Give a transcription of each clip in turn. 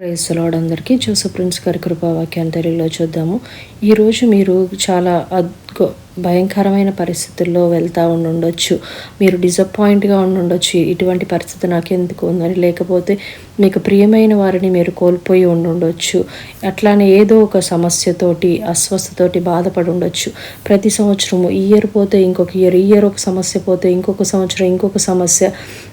క్రైస్తలాడ్ అందరికీ. Joseph prince గారి కృపావాక్యాన్ని తెలుగులో చూద్దాము. ఈరోజు మీరు చాలా భయంకరమైన పరిస్థితుల్లో వెళ్తూ ఉండుండొచ్చు. మీరు డిసప్పాయింట్గా ఉండుండొచ్చు. ఇటువంటి పరిస్థితి నాకు ఎందుకు ఉందని. లేకపోతే మీకు ప్రియమైన వారిని మీరు కోల్పోయి ఉండుండొచ్చు. అట్లానే ఏదో ఒక సమస్యతోటి అస్వస్థతోటి బాధపడి ఉండొచ్చు. ప్రతి సంవత్సరము ఈ ఇయర్ పోతే ఇంకొక ఇయర్ ఈ ఇయర్ ఒక సమస్య పోతే ఇంకొక సంవత్సరం ఇంకొక సమస్య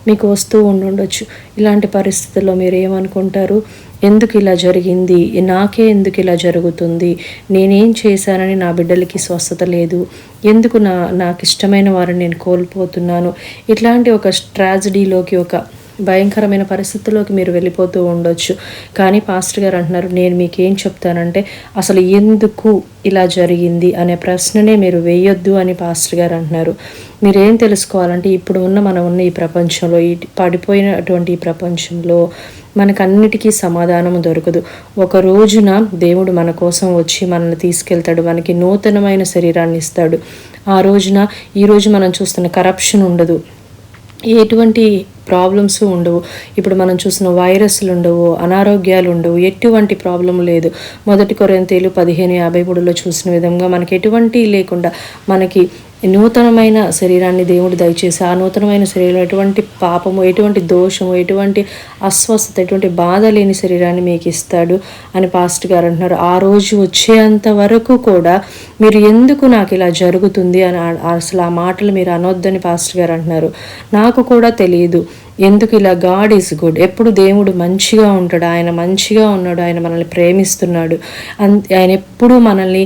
మీకు వస్తూ ఉండుండొచ్చు. ఇలాంటి పరిస్థితుల్లో మీరు ఏమనుకుంటారు ఎందుకు ఇలా జరిగింది? నాకే ఎందుకు ఇలా జరుగుతుంది? నేనేం చేశానని నా బిడ్డలకి స్వస్థత లేదు. ఎందుకు నా నాకు ఇష్టమైన వారిని నేను కోల్పోతున్నాను? ఇట్లాంటి ఒక ట్రాజడీలోకి ఒక భయంకరమైన పరిస్థితుల్లోకి మీరు వెళ్ళిపోతూ ఉండొచ్చు. కానీ పాస్టర్ గారు అంటున్నారు నేను మీకు ఏం చెప్తానంటే అసలు ఎందుకు ఇలా జరిగింది అనే ప్రశ్ననే మీరు వేయొద్దు అని పాస్టర్ గారు అంటున్నారు. మీరేం తెలుసుకోవాలంటే ఇప్పుడు ఉన్న మనం ఉన్న ఈ ప్రపంచంలో ఈ పడిపోయినటువంటి ఈ ప్రపంచంలో మనకన్నిటికీ సమాధానం దొరకదు. ఒక రోజున దేవుడు మన కోసం వచ్చి మనల్ని తీసుకెళ్తాడు మనకి నూతనమైన శరీరాన్ని ఇస్తాడు. ఆ రోజున ఈరోజు మనం చూస్తున్న కరప్షన్ ఉండదు. ఎటువంటి ప్రాబ్లమ్స్ ఉండవు. ఇప్పుడు మనం చూసిన వైరస్లు ఉండవు అనారోగ్యాలు ఉండవు ఎటువంటి ప్రాబ్లం లేదు. మొదటి కొరంతేలు పదిహేను యాభై మూడులో చూసిన విధంగా మనకి ఎటువంటి లేకుండా మనకి నూతనమైన శరీరాన్ని దేవుడు దయచేసి ఆ నూతనమైన శరీరం ఎటువంటి పాపము ఎటువంటి దోషము ఎటువంటి అస్వస్థత ఎటువంటి బాధ లేని శరీరాన్ని మీకు ఇస్తాడు అని పాస్ట్ గారు అంటున్నారు. ఆ రోజు వచ్చేంత వరకు కూడా మీరు ఎందుకు నాకు ఇలా జరుగుతుంది అని అసలు ఆ మాటలు మీరు అనొద్దని పాస్ట్ గారు అంటున్నారు. నాకు కూడా తెలియదు ఎందుకు ఇలా గాడ్ ఈజ్ గుడ్? ఎప్పుడు దేవుడు మంచిగా ఉంటాడు ఆయన మంచిగా ఉన్నాడు ఆయన మనల్ని ప్రేమిస్తున్నాడు. ఆయన ఎప్పుడు మనల్ని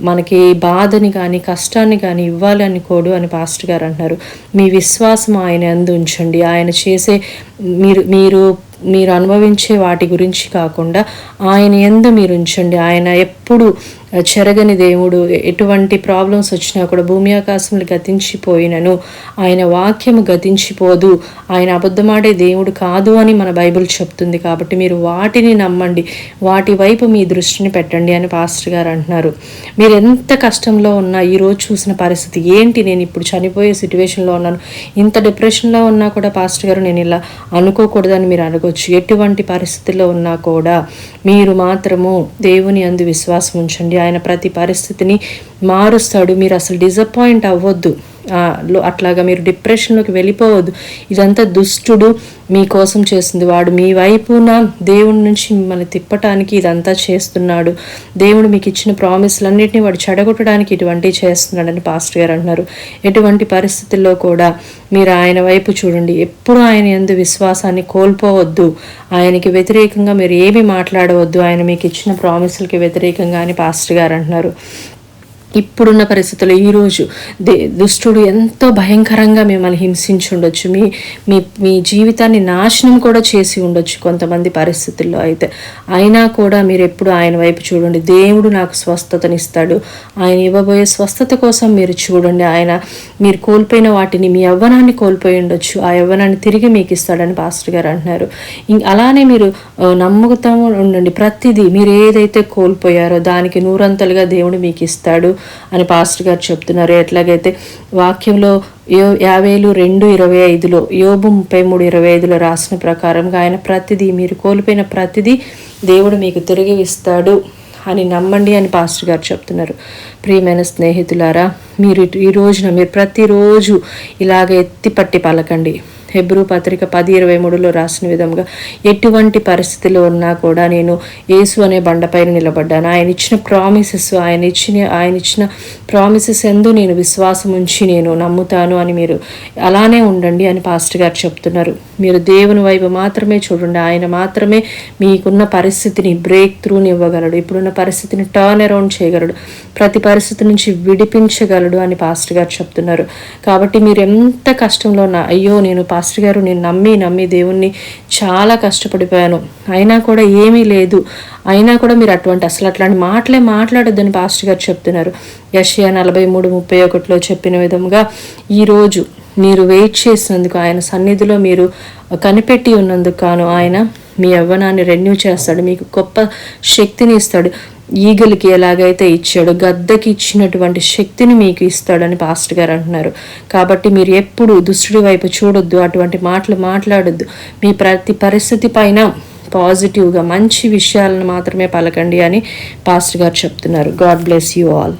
మనకి బాధని కానీ కష్టాన్ని కానీ ఇవ్వాలి అనుకోడు అని పాస్టర్ గారు అంటున్నారు. మీ విశ్వాసం ఆయన అందు ఉంచండి. ఆయన చేసే మీరు మీరు మీరు అనుభవించే వాటి గురించి కాకుండా ఆయన ఎందు మీరు ఉంచండి. ఆయన ఎప్పుడు చెరగని దేవుడు ఎటువంటి ప్రాబ్లమ్స్ వచ్చినా కూడా భూమి ఆకాశములు గతించిపోయినను. ఆయన వాక్యము గతించిపోదు. ఆయన అబద్ధమాడే దేవుడు కాదు అని మన బైబిల్ చెప్తుంది. కాబట్టి మీరు వాటిని నమ్మండి. వాటి వైపు మీ దృష్టిని పెట్టండి అని పాస్టర్ గారు అంటున్నారు. మీరు ఎంత కష్టంలో ఉన్నా ఈరోజు చూసిన పరిస్థితి ఏంటి? నేను ఇప్పుడు చనిపోయే సిచ్యువేషన్లో ఉన్నాను. ఇంత డిప్రెషన్లో ఉన్నా కూడా పాస్టర్ గారు నేను ఇలా అనుకోకూడదని మీరు అనుకోవచ్చు ఎటువంటి పరిస్థితుల్లో ఉన్నా కూడా మీరు మాత్రము దేవుని అందు విశ్వాసం ఉంచండి. ఆయన ప్రతి పరిస్థితిని మారుస్తాడు. మీరు అసలు డిసప్పాయింట్ అవ్వద్దు. అట్లాగా మీరు డిప్రెషన్లోకి వెళ్ళిపోవద్దు. ఇదంతా దుష్టుడు మీకోసం చేస్తుంది. వాడు మీ వైపున దేవుడి నుంచి మిమ్మల్ని తిప్పటానికి ఇదంతా చేస్తున్నాడు. దేవుడు మీకు ఇచ్చిన ప్రామిస్లన్నింటినీ వాడు చెడగొట్టడానికి ఇటువంటివి చేస్తున్నాడని పాస్టర్ గారు అంటున్నారు. ఎటువంటి పరిస్థితుల్లో కూడా మీరు ఆయన వైపు చూడండి. ఎప్పుడు ఆయన ఎందు విశ్వాసాన్ని కోల్పోవద్దు. ఆయనకి వ్యతిరేకంగా మీరు ఏమి మాట్లాడవద్దు. ఆయన మీకు ఇచ్చిన ప్రామిసులకి వ్యతిరేకంగా అని పాస్టర్ గారు అంటున్నారు. ఇప్పుడున్న పరిస్థితుల్లో ఈరోజు దే దుష్టుడు ఎంతో భయంకరంగా మిమ్మల్ని హింసించి ఉండొచ్చు. మీ మీ మీ జీవితాన్ని నాశనం కూడా చేసి ఉండొచ్చు కొంతమంది పరిస్థితుల్లో అయితే. అయినా కూడా మీరు ఎప్పుడు ఆయన వైపు చూడండి. దేవుడు నాకు స్వస్థతనిస్తాడు. ఆయన ఇవ్వబోయే స్వస్థత కోసం మీరు చూడండి. ఆయన మీరు కోల్పోయిన వాటిని మీ యవ్వనాన్ని కోల్పోయి ఉండొచ్చు. ఆ యవ్వనాన్ని తిరిగి మీకు ఇస్తాడని పాస్టర్ గారు అంటున్నారు. అలానే మీరు నమ్ముతా ఉండండి. ప్రతిదీ మీరు ఏదైతే కోల్పోయారో దానికి నూరంతలుగా దేవుడు మీకు ఇస్తాడు. అని పాస్టర్ గారు చెప్తున్నారు. ఎట్లాగైతే వాక్యంలో యో యాభైలు రెండు ఇరవై ఐదులో యోబు ముప్పై మూడు ఇరవై ఐదులో రాసిన ప్రకారంగా ఆయన ప్రతిదీ మీరు కోల్పోయిన ప్రతిదీ దేవుడు మీకు తిరిగి ఇస్తాడు అని నమ్మండి అని పాస్టర్ గారు చెప్తున్నారు. ప్రియమైన స్నేహితులారా మీరు ఈ రోజున మీరు ప్రతిరోజు ఇలాగ ఎత్తి పట్టి పలకండి. హెబ్రూ పత్రిక పది ఇరవై మూడులో రాసిన విధంగా ఎటువంటి పరిస్థితిలో ఉన్నా కూడా నేను యేసు అనే బండపైన నిలబడ్డాను. ఆయన ఇచ్చిన ప్రామిసెస్ ఆయన ఇచ్చిన ఆయన ఇచ్చిన ప్రామిసెస్ ఎందు నేను విశ్వాసం ఉంచి నేను నమ్ముతాను అని మీరు అలానే ఉండండి అని పాస్టర్ గారు చెప్తున్నారు. మీరు దేవుని వైపు మాత్రమే చూడండి. ఆయన మాత్రమే మీకున్న పరిస్థితిని బ్రేక్ త్రూని ఇవ్వగలడు. ఇప్పుడున్న పరిస్థితిని టర్న్ అరౌండ్ చేయగలడు. ప్రతి పరిస్థితి నుంచి విడిపించగలడు అని పాస్టర్ గారు చెప్తున్నారు. కాబట్టి మీరు ఎంత కష్టంలో ఉన్నా అయ్యో నేను పాస్టర్ గారు నేను నమ్మి నమ్మి దేవుణ్ణి చాలా కష్టపడిపోయాను. అయినా కూడా ఏమీ లేదు. అయినా కూడా మీరు అటువంటి అసలు అట్లాంటి మాటలే మాట్లాడొద్దని పాస్టర్ గారు చెప్తున్నారు. యషియా నలభై మూడు ముప్పై ఒకటిలో చెప్పిన విధంగా ఈరోజు మీరు వెయిట్ చేసినందుకు ఆయన సన్నిధిలో మీరు కనిపెట్టి ఉన్నందుకు కాను ఆయన మీ యవ్వనాన్ని రెన్యూ చేస్తాడు మీకు గొప్ప శక్తిని ఇస్తాడు. ఈగలకి ఎలాగైతే ఇచ్చాడో గద్దకి ఇచ్చినటువంటి శక్తిని మీకు ఇస్తాడని పాస్టర్ గారు అంటున్నారు. కాబట్టి మీరు ఎప్పుడు దుష్టుడి వైపు చూడొద్దు అటువంటి మాటలు మాట్లాడొద్దు. మీ ప్రతి పరిస్థితి పైన పాజిటివ్గా మంచి విషయాలను మాత్రమే పలకండి అని పాస్టర్ గారు చెప్తున్నారు. God bless you all